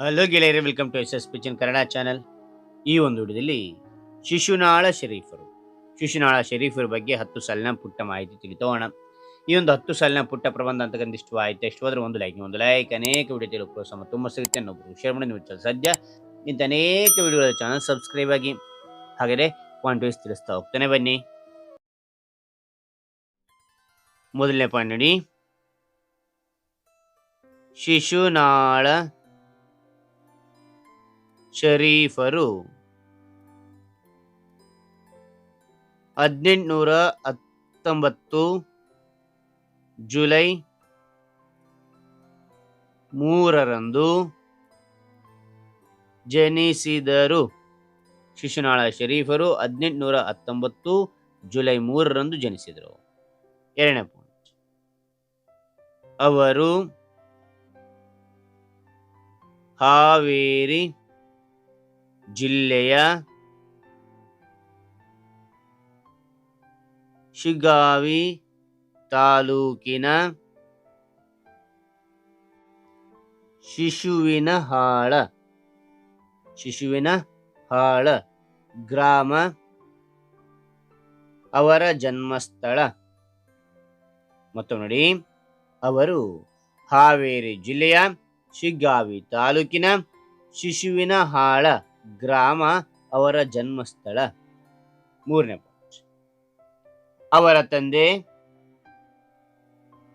Hello ಗೆಳೆಯರೆ welcome to S S ಪಿಚನ್ Kannada channel ಈ ಒಂದು ವಿಡಿಯೋದಲ್ಲಿ ಶಿಶುನಾಳ ಶರೀಫರು. ಶಿಶುನಾಳ ಶರೀಫರ ಬಗ್ಗೆ ಹತ್ತು ಸಾಲಿನ ಪುಟ್ಟ ಮಾಹಿತಿ ತಿಳಿತೋಣ. ಈ ಒಂದು ಹತ್ತು ಸಾಲಿನ ಪುಟ್ಟ ಪ್ರಬಂಧ ಅಂತಕ್ಕಂಥ ಎಷ್ಟು ಹೋದ್ರೆ ಒಂದು ಲೈಕ್ ಒಂದು ಲೈಕ್ ಅನೇಕ ವಿಡಿಯೋ ತಿಳಿಯೋ ಪ್ರೋತ್ಸಾಹ ತುಂಬ ಸಿಗುತ್ತೆ. ಅನ್ನೋಬ್ರು ಶೇರ್ ಮಾಡಿ ನೀವು ಸದ್ಯ ಇಂಥ ಅನೇಕ ವಿಡಿಯೋಗಳ ಚಾನಲ್ ಸಬ್ಸ್ಕ್ರೈಬ್ ಆಗಿ. ಹಾಗೆ ಪಾಯಿಂಟ್ ವೈಸ್ ತಿಳಿಸ್ತಾ ಹೋಗ್ತಾನೆ. ಬನ್ನಿ. ಮೊದಲನೇ ಪಾಯಿಂಟ್ ನೋಡಿ. ಶಿಶುನಾಳ ಶರೀಫರು. ಹದಿನೆಂಟುನೂರ ಹತ್ತೊಂಬತ್ತು ಜುಲೈ ಮೂರರಂದು ಜನಿಸಿದರು. ಶಿಶುನಾಳ ಶರೀಫರು ಹದಿನೆಂಟುನೂರ ಹತ್ತೊಂಬತ್ತು ಜುಲೈ ಮೂರರಂದು ಜನಿಸಿದರು. ಎರಡನೇ ಪಾಯಿಂಟ್ ಅವರು ಹಾವೇರಿ ಜಿಲ್ಲೆಯ ಶಿಗ್ಗಾವಿ ತಾಲೂಕಿನ ಶಿಶುವಿನ ಹಾಳ ಶಿಶುವಿನ ಹಾಳ ಗ್ರಾಮ ಅವರ ಜನ್ಮಸ್ಥಳ. ಮತ್ತು ನೋಡಿ, ಅವರು ಹಾವೇರಿ ಜಿಲ್ಲೆಯ ಶಿಗ್ಗಾವಿ ತಾಲೂಕಿನ ಶಿಶುವಿನ ಹಾಳ ಗ್ರಾಮ ಅವರ ಜನ್ಮಸ್ಥಳ. ಮೂರನೇ ಪಾಯಿಂಟ್ ಅವರ ತಂದೆ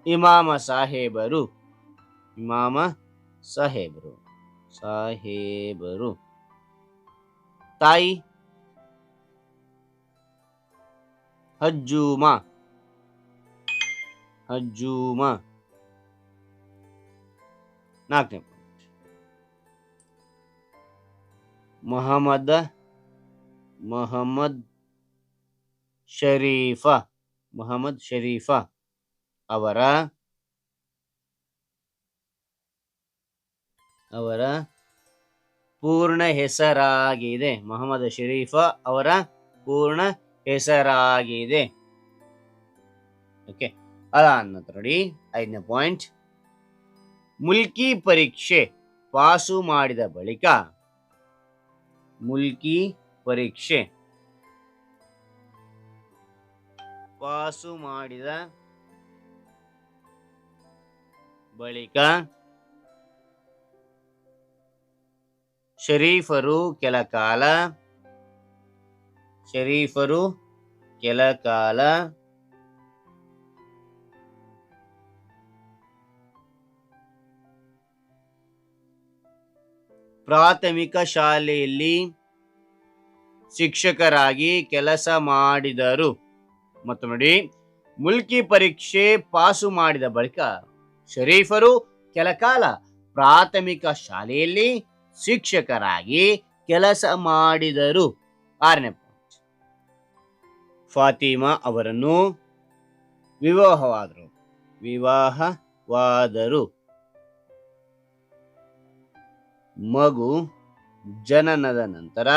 ಇಮಾಮ ಸಾಹೇಬರು. ಇಮಾಮ ಸಾಹೇಬರು. ಸಾಹೇಬರು. ತಾಯಿ ಹಜ್ಜೂಮ. ಹಜ್ಜೂಮ. ನಾಲ್ಕನೇ ಮೊಹಮ್ಮದ್ ಮೊಹಮ್ಮದ್ ಶರೀಫ ಮೊಹಮ್ಮದ್ ಶರೀಫ ಅವರ ಅವರ ಪೂರ್ಣ ಹೆಸರಾಗಿದೆ. ಮೊಹಮ್ಮದ್ ಶರೀಫ ಅವರ ಪೂರ್ಣ ಹೆಸರಾಗಿದೆ. ಓಕೆ ಅದಾದ ನೋಡಿ ಐದನೇ ಪಾಯಿಂಟ್ ಮುಲ್ಕಿ ಪರೀಕ್ಷೆ ಪಾಸು ಮಾಡಿದ ಬಳಿಕ ಮುಲ್ಕಿ ಪರೀಕ್ಷೆ. ಪಾಸು ಮಾಡಿದ ಬಳಿಕ ಶರೀಫರು ಕೆಲ ಕಾಲ ಶರೀಫರು ಕೆಲ ಕಾಲ ಪ್ರಾಥಮಿಕ ಶಾಲೆಯಲ್ಲಿ ಶಿಕ್ಷಕರಾಗಿ ಕೆಲಸ ಮಾಡಿದರು. ಮತ್ತು ನೋಡಿ, ಮುಲ್ಕಿ ಪರೀಕ್ಷೆ ಪಾಸು ಮಾಡಿದ ಬಳಿಕ ಶರೀಫರು ಕೆಲ ಕಾಲ ಪ್ರಾಥಮಿಕ ಶಾಲೆಯಲ್ಲಿ ಶಿಕ್ಷಕರಾಗಿ ಕೆಲಸ ಮಾಡಿದರು. ಆರನೇ ಫಾತಿಮಾ ಅವರನ್ನು ವಿವಾಹವಾದರು. ವಿವಾಹವಾದರು. ಮಗು ಜನನದ ನಂತರ,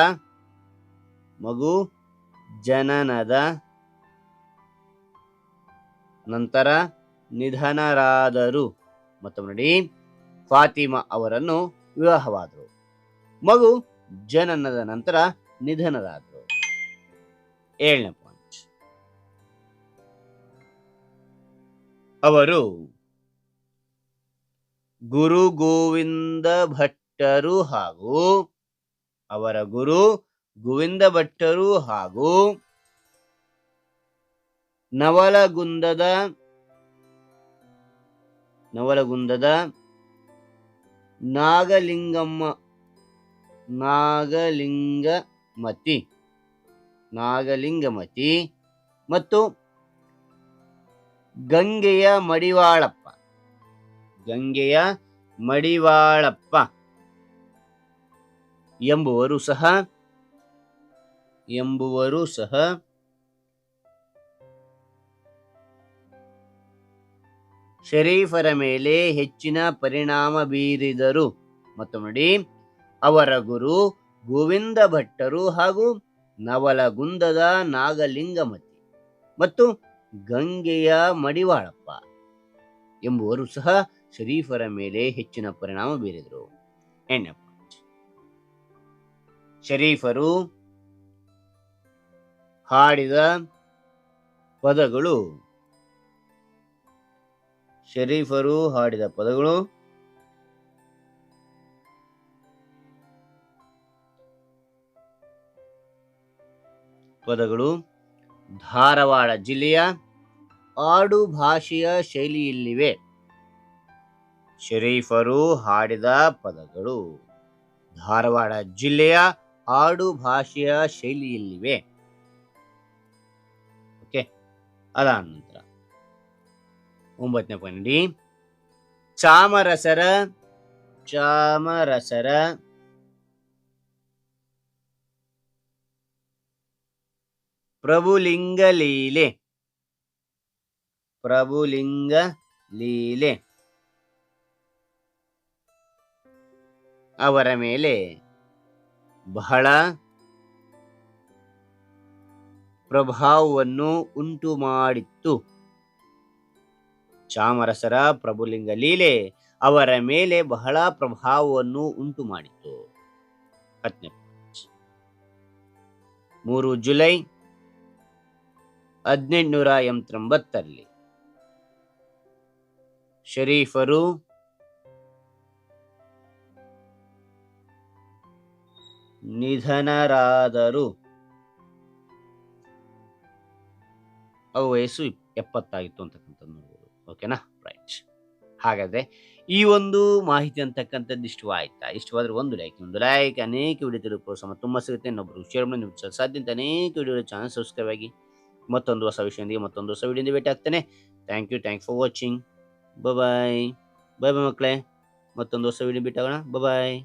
ಮಗು ಜನನದ ನಂತರ ನಿಧನರಾದರು. ಮತ್ತು ನೋಡಿ, ಫಾತಿಮಾ ಅವರನ್ನು ವಿವಾಹವಾದರು. ಮಗು ಜನನದ ನಂತರ ನಿಧನರಾದರು. ಏಳನೇ ಪಾಯಿಂಟ್ ಅವರು ಗುರು ಗೋವಿಂದ ಭಟ್ಟರು ಹಾಗೂ ಅವರ ಗುರು ಗೋವಿಂದ ಭಟ್ಟರು ಹಾಗೂ ನವಲಗುಂದದ ನವಲಗುಂದದ ನಾಗಲಿಂಗಮ್ಮ ನಾಗಲಿಂಗಮತಿ ನಾಗಲಿಂಗಮತಿ ಮತ್ತು ಗಂಗೆಯ ಮಡಿವಾಳಪ್ಪ ಗಂಗೆಯ ಮಡಿವಾಳಪ್ಪ. ಎಂಬುವರು ಸಹ ಎಂಬುವರು ಸಹ, ಶರೀಫರ ಮೇಲೆ ಹೆಚ್ಚಿನ ಪರಿಣಾಮ ಬೀರಿದರು. ಮತ್ತು ನೋಡಿ, ಅವರ ಗುರು ಗೋವಿಂದ ಭಟ್ಟರು ಹಾಗೂ ನವಲಗುಂದದ ನಾಗಲಿಂಗಮತಿ ಮತ್ತು ಗಂಗೆಯ ಮಡಿವಾಳಪ್ಪ ಎಂಬುವರು ಸಹ ಶರೀಫರ ಮೇಲೆ ಹೆಚ್ಚಿನ ಪರಿಣಾಮ ಬೀರಿದರು. ಪಾಯಿಂಟ್ ಶರೀಫರು ಹಾಡಿದ ಪದಗಳು. ಶರೀಫರು ಹಾಡಿದ ಪದಗಳು. ಪದಗಳು ಧಾರವಾಡ ಜಿಲ್ಲೆಯ ಆಡು ಭಾಷೆಯ ಶೈಲಿಯಲ್ಲಿವೆ. ಶರೀಫರು ಹಾಡಿದ ಪದಗಳು ಧಾರವಾಡ ಜಿಲ್ಲೆಯ ಆಡು ಭಾಷೆಯ ಶೈಲಿಯಲ್ಲಿವೆ. ಓಕೆ ಅದಾದ ನಂತರ ಒಂಬತ್ತನೇ ಪಂಡಿ ಚಾಮರಸರ ಚಾಮರಸರ ಪ್ರಭುಲಿಂಗ ಲೀಲೆ ಪ್ರಭುಲಿಂಗ ಲೀಲೆ ಅವರ ಮೇಲೆ ಬಹಳ ಪ್ರಭಾವವನ್ನು ಉಂಟು ಮಾಡಿತ್ತು ಚಾಮರಸರ ಪ್ರಭುಲಿಂಗ ಲೀಲೆ ಅವರ ಮೇಲೆ ಬಹಳ ಪ್ರಭಾವವನ್ನು ಉಂಟು ಮಾಡಿತ್ತು ಮೂರು ಜುಲೈ ಹದಿನೆಂಟುನೂರ ಎಂಬತ್ತೊಂಬತ್ತರಲ್ಲಿ ಶರೀಫರು ನಿಧನರಾದರು. ಅವು ವಯಸ್ಸು ಎಪ್ಪತ್ತಾಗಿತ್ತು ಅಂತಕ್ಕಂಥದ್ದು ನೋಡ್ಬೋದು. ಓಕೆನಾ ರೈಟ್ ಹಾಗಾದ್ರೆ ಈ ಒಂದು ಮಾಹಿತಿ ಅಂತಕ್ಕಂಥದ್ದು ಇಷ್ಟು ಆಯ್ತಾ ಇಷ್ಟವಾದ್ರೆ ಒಂದು ಲೈಕ್ ಒಂದು ಲೈಕ್ ಅನೇಕ ವಿಡಿಯೋ ತಿಳ್ಕೊಳ್ಳೋ ತುಂಬ ಸಿಗುತ್ತೆ. ಇನ್ನೊಬ್ರು ಶೇರ್ ಮಾಡಿ ನಿಮ್ಮ ಸಾಧ್ಯಂತ ಅನೇಕ ವಿಡಿಯೋ ಚಾನಲ್ ಸಬ್ಸ್ಕ್ರೈಬ್ ಆಗಿ ಮತ್ತೊಂದು ಹೊಸ ವಿಷಯದೊಂದಿಗೆ ಮತ್ತೊಂದು ಹೊಸ ವಿಡಿಯೋದಿಂದ ಭೇಟಿ ಆಗ್ತೇನೆ. Thank you thank for watching bye bye bye ಮಕ್ಕಳೇ. ಮತ್ತೊಂದು ಹೊಸ ವಿಡಿಯೋ ಭೇಟಿ ಆಗೋಣ. ಬಾಯ್